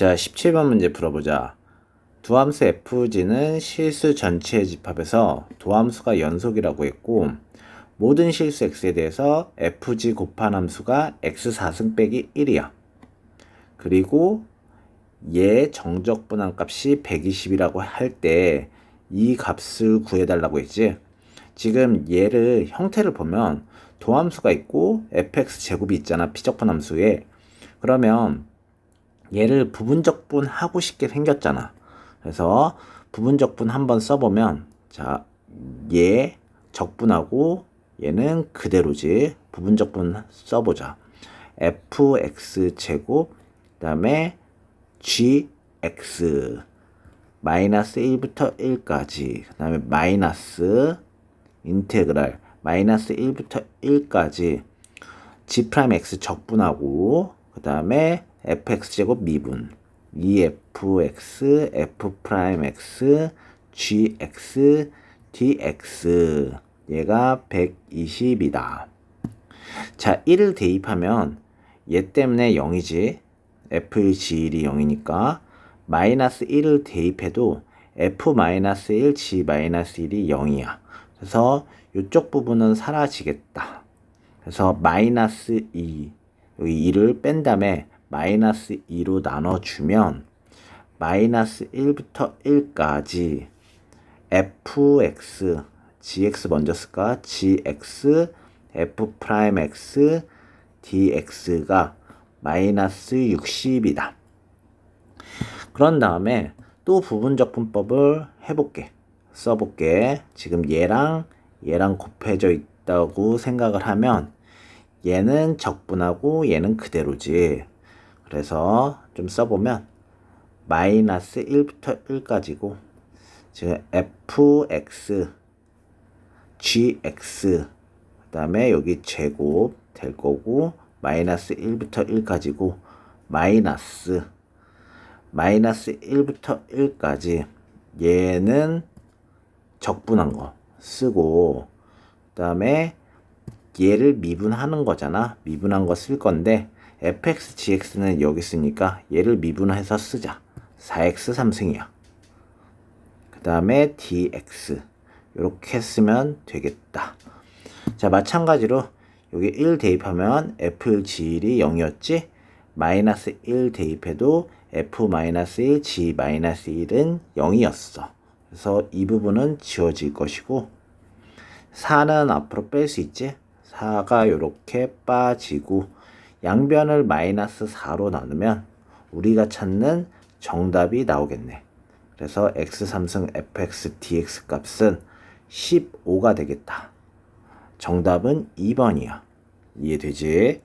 자, 17번 문제 풀어보자. 두함수 fg는 실수 전체의 집합에서 도함수가 연속이라고 했고 모든 실수 x에 대해서 fg 곱한 함수가 x 4승 빼기 1이야. 그리고 얘 정적분한 값이 120이라고 할 때 이 값을 구해달라고 했지. 지금 얘를 형태를 보면 도함수가 있고 fx 제곱이 있잖아 피적분 함수에. 그러면 얘를 부분적분 하고 싶게 생겼잖아. 그래서 부분적분 한번 써보면 자, 얘 적분하고 얘는 그대로지. 부분적분 써보자. fx 제곱 그다음에 gx 마이너스 1부터 1까지 그 다음에 마이너스 인테그랄 마이너스 1부터 1까지 g 프라임 x 적분하고 그 다음에 fx 제곱 미분 2fx f 프라임 x gx dx 얘가 120이다. 자, 1을 대입하면 얘 때문에 0이지. f g1이 0이니까 마이너스 1을 대입해도 f 마이너스 1 g 마이너스 1이 0이야. 그래서 이쪽 부분은 사라지겠다. 그래서 마이너스 2 여기 2를 뺀 다음에 마이너스 2로 나눠주면 마이너스 1부터 1까지 fx gx 먼저 쓸까? gx f 프라임 x dx가 마이너스 60이다. 그런 다음에 또 부분적 분법을 해볼게. 써볼게. 지금 얘랑 얘랑 곱해져 있다고 생각을 하면 얘는 적분하고 얘는 그대로지. 그래서 좀 써보면 마이너스 1부터 1까지고 지금 fx gx 그 다음에 여기 제곱 될 거고 마이너스 1부터 1까지고 마이너스 마이너스 1부터 1까지 얘는 적분한 거 쓰고 그 다음에 얘를 미분하는 거잖아. 미분한 거 쓸 건데 fx gx는 여기 있으니까 얘를 미분해서 쓰자. 4x 3승이야. 그 다음에 dx 이렇게 쓰면 되겠다. 자 마찬가지로 여기 1 대입하면 f g1이 0이었지 마이너스 1 대입해도 f 마이너스 1 g 마이너스 1은 0이었어. 그래서 이 부분은 지워질 것이고 4는 앞으로 뺄 수 있지? 4가 이렇게 빠지고 양변을 마이너스 4로 나누면 우리가 찾는 정답이 나오겠네. 그래서 x3승 fx dx 값은 15가 되겠다. 정답은 2번이야. 이해되지?